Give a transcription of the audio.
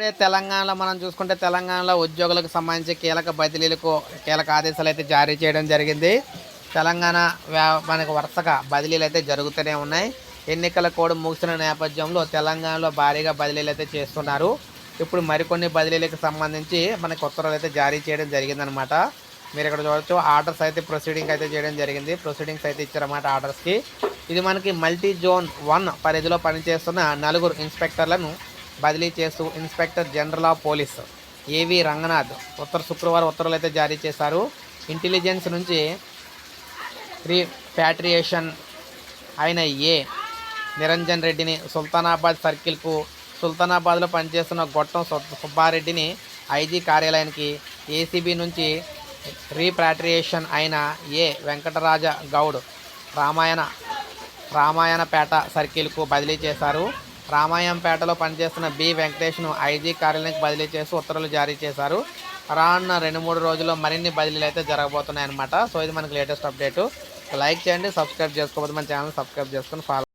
ఇప్పుడే తెలంగాణలో మనం చూసుకుంటే తెలంగాణలో ఉద్యోగులకు సంబంధించి కీలక బదిలీలకు కీలక ఆదేశాలు అయితే జారీ చేయడం జరిగింది. తెలంగాణ వ్యా- మనకు వరుసగా బదిలీలు అయితే జరుగుతూనే ఉన్నాయి. ఎన్నికల కోడ్ ముగిసిన నేపథ్యంలో తెలంగాణలో భారీగా బదిలీలు అయితే చేస్తున్నారు. ఇప్పుడు మరికొన్ని బదిలీలకు సంబంధించి మనకు ఉత్తర్వులు అయితే జారీ చేయడం జరిగిందనమాట మీరు ఇక్కడ చూడొచ్చు ఆర్డర్స్ అయితే ప్రొసీడింగ్ అయితే చేయడం జరిగింది. ప్రొసీడింగ్స్ అయితే ఇచ్చారన్నమాట ఆర్డర్స్కి. ఇది మనకి మల్టీ జోన్ వన్ పరిధిలో పనిచేస్తున్న నలుగురు ఇన్స్పెక్టర్లను బదిలీ చేస్తూ ఇన్స్పెక్టర్ జనరల్ ఆఫ్ పోలీస్ ఏవి రంగనాథ్ ఉత్తర శుక్రవారం ఉత్తర్వులు అయితే జారీ చేశారు. ఇంటెలిజెన్స్ నుంచి రీప్యాట్రియేషన్ అయిన ఏ నిరంజన్ రెడ్డిని సుల్తానాబాద్ సర్కిల్కు సుల్తానాబాద్లో పనిచేస్తున్న గొట్టం సు- సుబ్బారెడ్డిని ఐజీ కార్యాలయానికి ఏసీబీ నుంచి రీప్యాట్రియేషన్ అయిన ఏ వెంకటరాజ గౌడ్ రామాయణ రామాయణపేట సర్కిల్కు బదిలీ చేశారు. రామాయంపేటలో పనిచేస్తున్న బి. వెంకటేష్ను ఐజీ కార్యాలయానికి బదిలీ చేసి ఉత్తర్వులు జారీ చేశారు. రానున్న రెండు మూడు రోజుల్లో మరిన్ని బదిలీలు అయితే జరగబోతున్నాయి అనమాట సో ఇది మనకి లేటెస్ట్ అప్డేట్. లైక్ చేయండి సబ్స్క్రైబ్ చేసుకోకపోతే మన ఛానల్ సబ్స్క్రైబ్ చేసుకొని ఫాలో